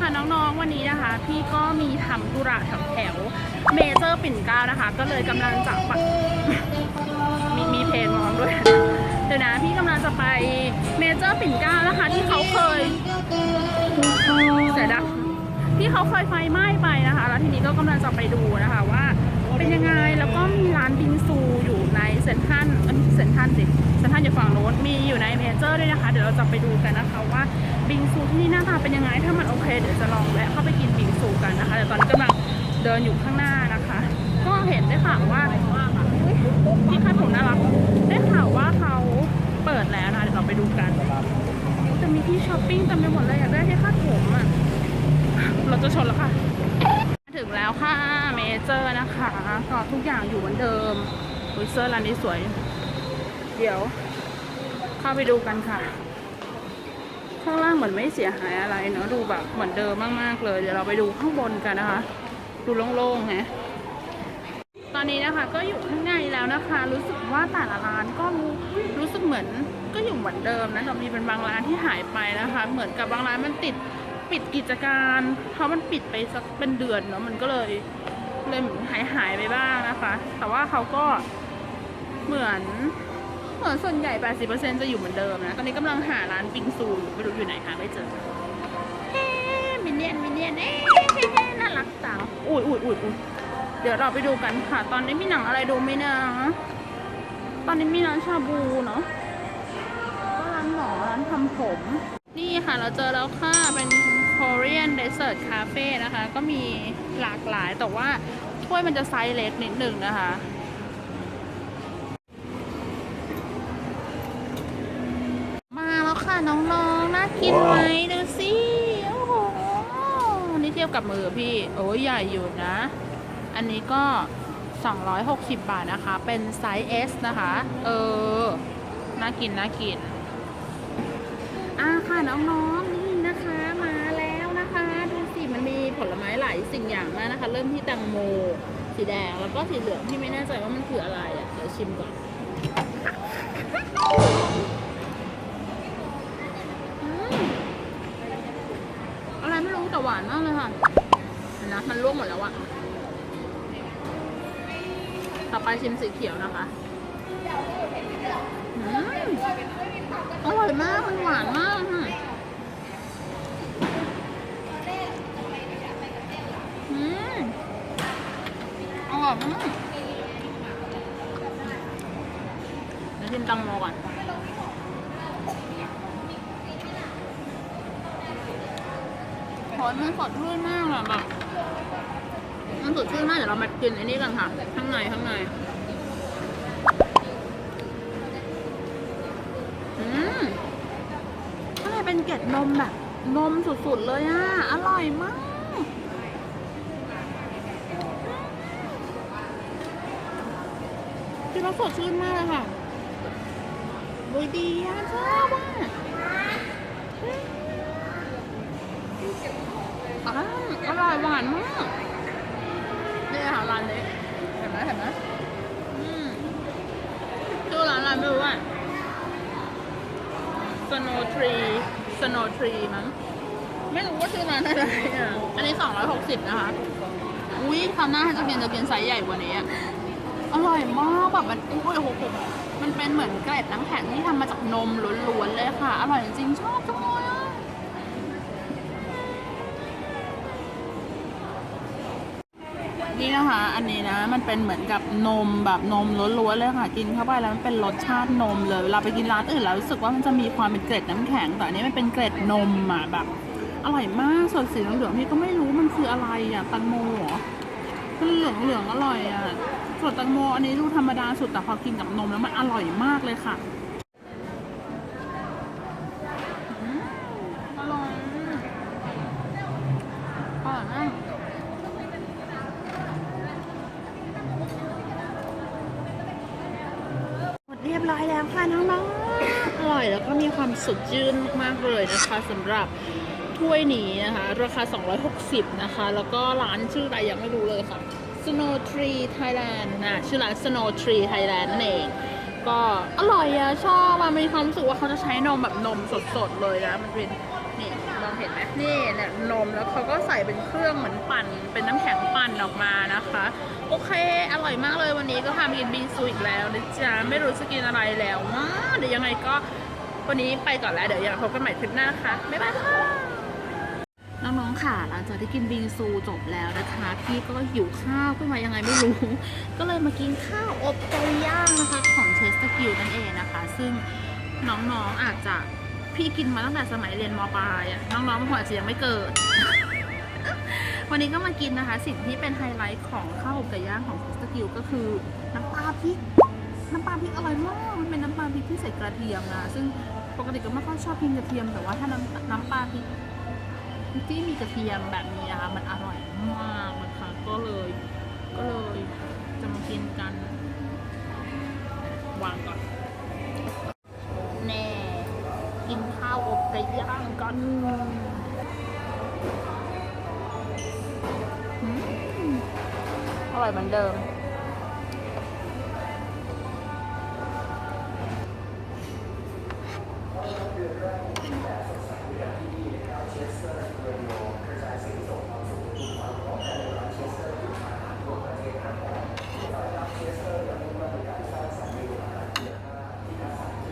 ค่ะน้องๆวันนี้นะคะ พี่ก็มีทำธุระแถวแถวเมเจอร์ปิ่นเกล้านะคะ ก็เลยกำลังจะไปมีมีเพลงร้องด้วย เดี๋ยวนะพี่กำลังจะไปเมเจอร์ปิ่นเกล้านะคะ ที่เขาเคยเสียดังที่เขาเคยไฟไหม้ไปนะคะ แล้วทีนี้ก็กำลังจะไปดูนะคะว่าเป็นยังไงแล้วก็มีร้านบิงซูอยู่ในเซนทรัลเอ้ยเซนทรัลสิเซนทรัลอยู่ฝั่งโน้นมีอยู่ในเมเจอร์ด้วยนะคะ เดี๋ยวเราจะไปดูกันนะคะว่าบิงซูที่นี่หน้าตาเป็นยังไงถ้า เดี๋ยวจะลองแวะเข้าไปกินบิงซูกันนะคะ แต่ตอนนี้กำลังเดินอยู่ข้างหน้านะคะ ก็เห็นได้ข่าวว่าอุ๊ยพี่คาดผมน่ารักได้ข่าวว่าเขาเปิดแล้วนะเดี๋ยวเราไปดูกันจะมีที่ช้อปปิ้งเต็มไปหมดเลยอยากได้ที่คาดผมอะเราจะชนแล้วค่ะ ถึงแล้วค่ะเมเจอร์นะคะก็ทุกอย่างอยู่เหมือนเดิมอุยเซอร์ร้านนี้สวย เดี๋ยว เข้าไปดูกันค่ะ ข้างล่างเหมือนไม่เสียหายอะไรเนาะดูแบบเหมือนเดิมมากๆเลย เดี๋ยวเราไปดูข้างบนกันนะคะ ดูโล่งๆไงตอนนี้นะคะก็อยู่ข้างในแล้วนะคะ รู้สึกว่าแต่ละร้านก็รู้รู้สึกเหมือนก็อยู่เหมือนเดิมนะแต่มีเป็นบางร้านที่หายไปนะคะ เหมือนกับบางร้านมันติดปิดกิจการเพราะมันปิดไปสักเป็นเดือนเนาะมันก็เลยเลยเหมือนหายหายไปบ้างนะคะ แต่ว่าเขาก็เหมือน เหมือนส่วนใหญ่ 80%จะอยู่เหมือนเดิมนะ ตอนนี้กำลังหาร้านปิงซูอยู่ไม่รู้อยู่ไหนหาไม่เจอเฮ้มินเนี่ยนมินเนี่ยนเอ๊น่ารักจังอุ้ยอุ้ยอุ้ยอุ้ยเดี๋ยวเราไปดูกันค่ะ ตอนนี้มีหนังอะไรดูไหมนะ ตอนนี้มีร้านชาบูเนาะก็ร้านหมอร้านทำผม นี่ค่ะเราเจอแล้วค่ะ เป็น Korean Dessert Cafe นะคะ ก็มีหลากหลายแต่ว่าถ้วยมันจะไซส์เล็กนิดหนึ่งนะคะ น้องๆน่ากินไหมดูสิโอ้โหนี่เทียบกับมือพี่ โอ้ยใหญ่อยู่นะ อันนี้ก็ 260 บาทนะคะ เป็นไซส์ S นะคะ เออ น่ากิน น่ากิน อ่าค่ะน้องๆนี่นะคะ มาแล้วนะคะ ดูสิ มันมีผลไม้หลายสิ่งอย่างมากนะคะ เริ่มที่แตงโม สีแดง แล้วก็สีเหลืองที่ไม่แน่ใจว่ามันคืออะไรอะ เดี๋ยวชิมก่อนอืมอะไรไม่รู้ แต่หวานมากเลยค่ะเห็นนะมันร่วงหมดแล้วอะต่อไปชิมสีเขียวนะคะอร่อยมากมันหวานมากค่ะอืมอร่อยมากเดี๋ยวชิมตังโมก่อน หอยมันสดชื่นมากอะแบบมันสดชื่นมากเดี๋ยวเรามากินไอ้นี่กันค่ะ ข้างในข้างในอืมข้างในเป็นเกล็ดนมแบบ นมสุดๆเลยอะ อร่อยมากที่เราสดชื่นมากเลยค่ะบุยดีอะชอบอะ อร่อยหวานมากนี่ค่ะร้านนี้เห็นไหมเห็นไหมอืมชื่อร้านอะไรไม่รู้อะ Snow Tree Snow Tree มั้ง ไม่รู้ว่าชื่อร้านอะไรอะ อันนี้ 260 นะคะ อุ้ยคราวหน้าจะกินจะกินไซส์ใหญ่กว่านี้อะอร่อยมากแบบมันอุ้ยโอ้โหมันเป็นเหมือนเกล็ดน้ำแข็งที่ทำมาจากนมล้วนๆเลยค่ะ อร่อยจริงๆชอบจังเลยอะนี่ นะคะ อันนี้นะ มันเป็นเหมือนกับนมแบบนมล้วนๆเลยค่ะ กินเข้าไปแล้วมันเป็นรสชาตินมเลย เวลาไปกินร้านอื่นแล้วรู้สึกว่ามันจะมีความเป็นเกล็ดน้ำแข็ง แต่อันนี้มันเป็นเกล็ดนมอะแบบ อร่อยมาก ส่วนสีเหลืองๆพี่ก็ไม่รู้มันคืออะไรอะตังโมเหรอมันเหลืองเหลืองๆอร่อยอะส่วนตังโมอันนี้ดูธรรมดาสุดแต่พอกินกับนมแล้วมันอร่อยมากเลยค่ะอืมอร่อยอร่อยมากหมดเร้อยแล้วค่ะน้องๆ อร่อยแล้วก็มีความสดชื่นมากๆเลยนะคะสำหรับถ้วยนี้นะคะ ราคา 260 นะคะ แล้วก็ร้านชื่ออะไรยังไม่รู้เลยค่ะ Snow Tree Thailand นะชื่อร้าน Snow Tree Thailand นั่นเอง ก็อร่อยอะชอบมันมีความรู้สึกว่าเขาจะใช้นมแบบนมสดๆเลยนะมันเป็น นี่เห็นไหมนี่เนี่ยนมแล้วเขาก็ใส่เป็นเครื่องเหมือนปั่น เป็นน้ำแข็งปั่นออกมานะคะ โอเค อร่อยมากเลยวันนี้ก็พามากินบิงซูอีกแล้วนะจ๊ะไม่รู้จะกินอะไรแล้วนะเดี๋ยวยังไงก็วันนี้ไปก่อนแล้วเดี๋ยวยังพบกันใหม่คลิปหน้านะคะบ๊ายบายค่ะน้องๆค่ะหลังจากที่กินบิงซูจบแล้วนะคะ พี่ก็หิวข้าวขึ้นมายังไงไม่รู้ ก็เลยมากินข้าวอบไก่ย่างนะคะ ของเชสต์กิลนั่นเองนะคะ ซึ่งน้องๆอาจจะ พี่กินมาตั้งแต่สมัยเรียนมปลายอะน้องๆบางคนอาจจะยังไม่เกิด วันนี้ก็มากินนะคะ สิ่งที่เป็นไฮไลท์ของข้าวอบไก่ย่างของสกิลก็คือน้ำปลาพริกน้ำปลาพริกอร่อยมากมันเป็นน้ำปลาพริกที่ใส่กระเทียมนะซึ่งปกติก็ไม่ค่อยชอบกินกระเทียม แต่ว่าถ้าน้ำน้ำปลาพริกที่มีกระเทียมแบบนี้นะคะมันอร่อยมากนะคะก็เลย ย่างกันอืมอร่อยเหมือนเดิม